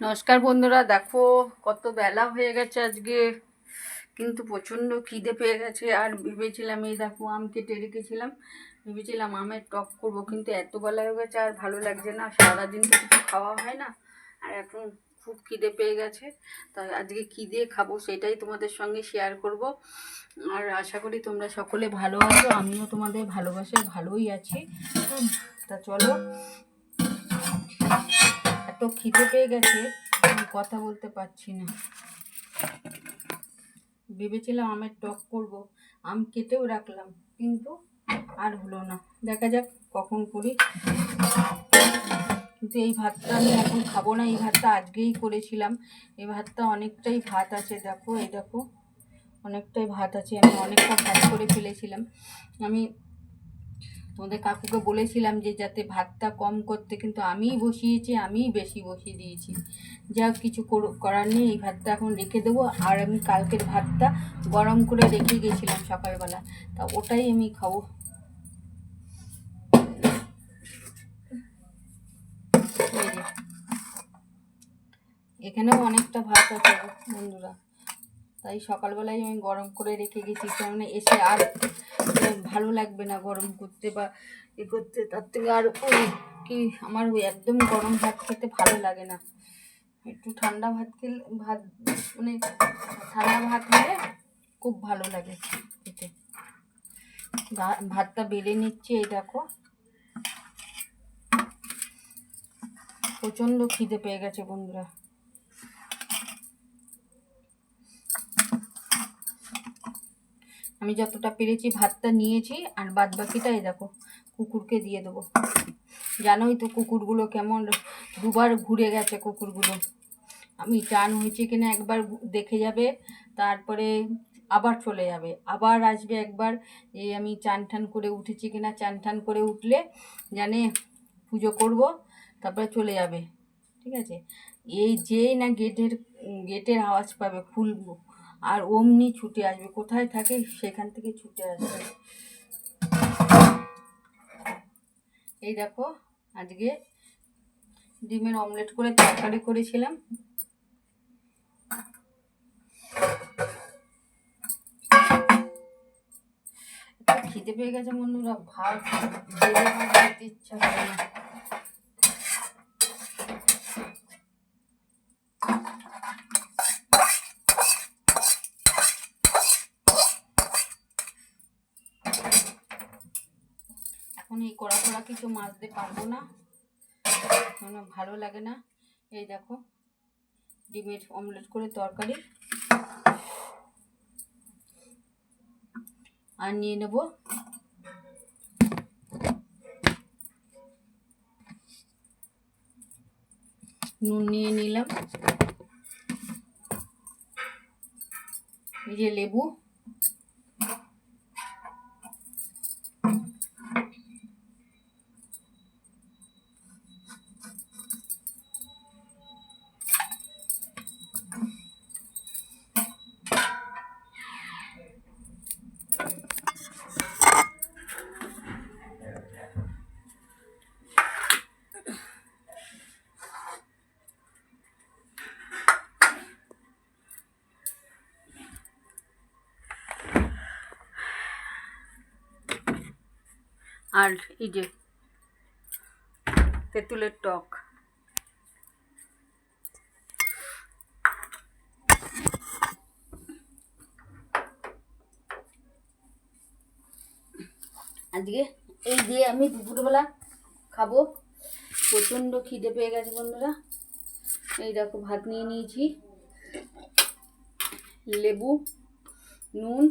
নমস্কার বন্ধুরা, দেখো কত বেলা হয়ে গেছে আজকে। কিন্তু প্রচণ্ড খিদে পেয়ে গেছে, আর ভেবেছিলাম এই দেখো আম কেটে রেখেছিলাম। ভেবেছিলাম আমের টক করব, কিন্তু এত বেলা হয়ে গেছে, আর ভালো লাগছে না। সারাদিন তো কিছু খাওয়া হয় না, আর এখন খুব খিদে পেয়ে গেছে। তাই আজকে কী দিয়ে খাব সেটাই তোমাদের সঙ্গে শেয়ার করব। আর আশা করি তোমরা সকলে ভালো আছো, আমিও তোমাদের ভালোবাসায় ভালোই আছি। তা চলো। এত খিদে পেয়ে গেছে, আমি কথা বলতে পারছি না। ভেবেছিলাম আমের টক করব, আম কেটেও রাখলাম, কিন্তু আর হলো না। দেখা যাক কখন করি। কিন্তু এই ভাতটা আমি এখন খাব না, এই ভাতটা আজকেই করেছিলাম। এই ভাতটা অনেকটাই ভাত আছে, দেখো, এই দেখো, অনেকটাই ভাত আছে, আমি অনেকটা ভাত করে ফেলেছিলাম। আমি তোমাদের কাকুকে বলেছিলাম যে যাতে ভাতটা কম করতে, কিন্তু আমিই বসিয়েছি, আমিই বেশি বসিয়ে দিয়েছি। যা কিছু করো- করার নেই, এই ভাতটা এখন রেখে দেবো। আর আমি কালকের ভাতটা গরম করে রেখে গেছিলাম সকালবেলা। তা ওটাই আমি খাব। এখানেও অনেকটা ভাত আছে বন্ধুরা। তাই সকালবেলায় আমি গরম করে রেখে গেছি, কেননা এসে আর ভালো লাগবে না গরম করতে বা এ করতে, তার থেকে আর ওই কি আমার ওই একদম গরম ভাত খেতে ভালো লাগে না। একটু ঠান্ডা ভাত খেলে, ভাত মানে ঠান্ডা ভাত হলে খুব ভালো লাগে খেতে। ভাতটা বেড়ে নিচ্ছি এই দেখো। প্রচণ্ড খিদে পেয়ে গেছে বন্ধুরা। আমি যতটা পেরেছি ভাতটা নিয়েছি আর বাদ বাকিটা এই দেখো, কুকুরকে দিয়ে দেবো। জানোই তো কুকুরগুলো কেমন দুবার ঘুরে গেছে কুকুরগুলো। আমি চান হয়েছে কিনা একবার দেখে যাবে, তারপরে আবার চলে যাবে। আবার আসবে একবার এই আমি চান টান করে উঠেছি কিনা, চান টান করে উঠলে জানে পুজো করব, তারপরে চলে যাবে। ঠিক আছে? এই যেই না গেটের গেটের আওয়াজ পাবে খুলবো আর অমনি ছুটে আসবে। কোথায় থাকে সেখান থেকে ছুটে আসবে। এই দেখো, আজকে ডিমের অমলেট করে তরকারি করেছিলাম। খিদে পেয়ে গেছে বন্ধুরা, ভাত ইচ্ছা না। এখন এই কড়া কড়া কিছু মাজতে পারব না। মানে ভালো লাগে না। এই দেখো, ডিমের অমলেট করে তরকারি। আর নিয়ে নেব নুন নিয়ে নিলাম। এই যে লেবু। আর এই যে তেঁতুলের টক। আজকে এই দিয়ে আমি দুপুরবেলা খাব। প্রচণ্ড খিদে পেয়ে গেছে বন্ধুরা। এই দেখো ভাত নিয়ে নিয়েছি। লেবু, নুন,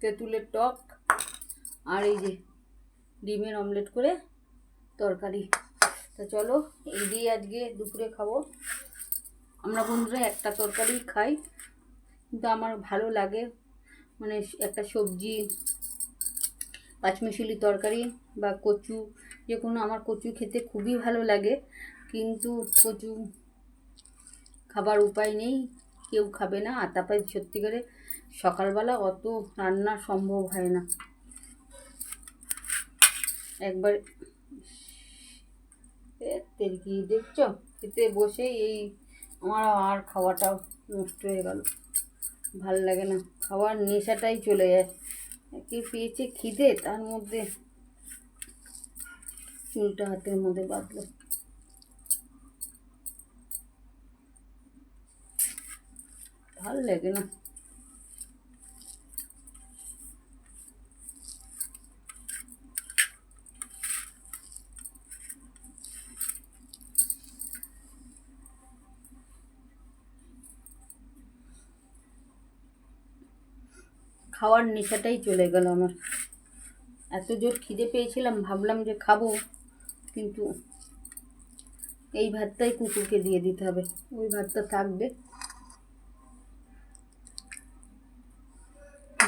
তেঁতুলের টক। আর এই যে ডিমের অমলেট করে তরকারি। তা চলো, এই দিয়ে আজকে দুপুরে খাব। আমরা বন্ধুরা একটা তরকারি খাই, কিন্তু আমার ভালো লাগে মানে একটা সবজি, পাঁচমিশালি তরকারি বা কচু, যে কোনো আমার কচু খেতে খুবই ভালো লাগে, কিন্তু কচু খাবার উপায় নেই, কেউ খাবে না। আর তারপরে সত্যিকারে সকালবেলা অত রান্না সম্ভব হয় না। একবার তেল কি দেখছ? খেতে বসেই এই আমার আর খাওয়াটাও নষ্ট হয়ে গেল। ভালো লাগে না। খাওয়ার নেশাটাই চলে যায়। কি পেয়েছে খিদে, তার মধ্যে চুলটা হাতের মধ্যে বাঁধলো। ভালো লাগে না। খাওয়ার নেশাটাই চলে গেল আমার। এত জোর খিদে পেয়েছিলাম, ভাবলাম যে খাব, কিন্তু এই ভাতটাই কুকুরকে দিয়ে দিতে হবে। ওই ভাতটা থাকবে।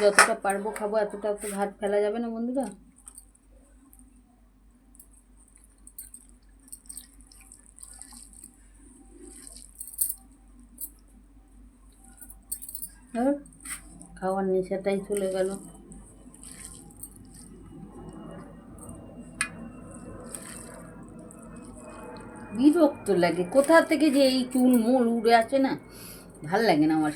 যতটা পারব খাব, এতটা তো ভাত ফেলা যাবে না বন্ধুরা। আর খাওয়ার নেশাটাই চলে গেল। বিরক্ত লাগে। কোথা থেকে যে এই চুল মূল উড়ে আছে না? ভালো লাগে না আমার।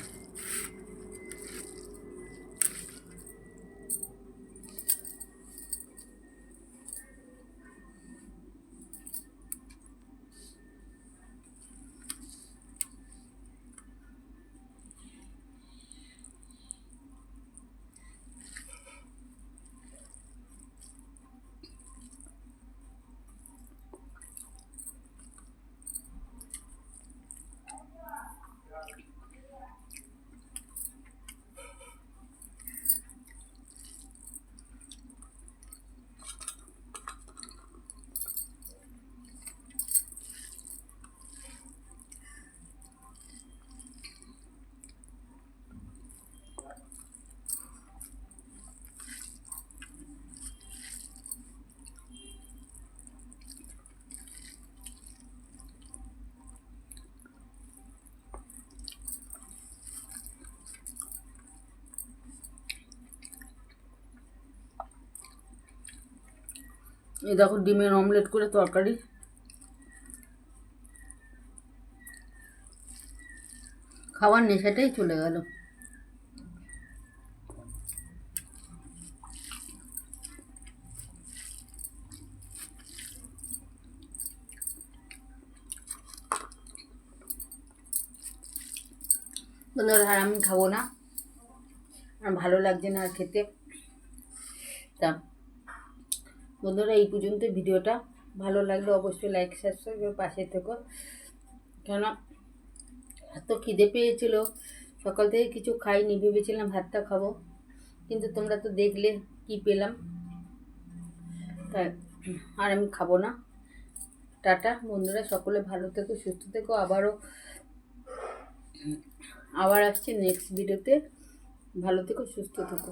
এই দেখো ডিমের অমলেট করে তরকারি। খাওয়ার নেশাটাই চলে গেল। আর আমি খাব না। আর ভালো লাগছে না আর খেতে। তা বন্ধুরা, এই পর্যন্ত ভিডিওটা ভালো লাগলে অবশ্যই লাইক সাবস্ক্রাইব করে পাশে থেকো। কেন এত খিদে পেয়েছিল। সকাল থেকে কিছু খাইনি, ভেবেছিলাম ভাতটা খাব। কিন্তু তোমরা তো দেখলে কি পেলাম। তাই, আর আমি খাব না। টাটা, বন্ধুরা, সকলে ভালো থেকো, সুস্থ থেকো। আবারও, আবার আসছি নেক্সট ভিডিওতে ভালো থেকো, সুস্থ থেকো।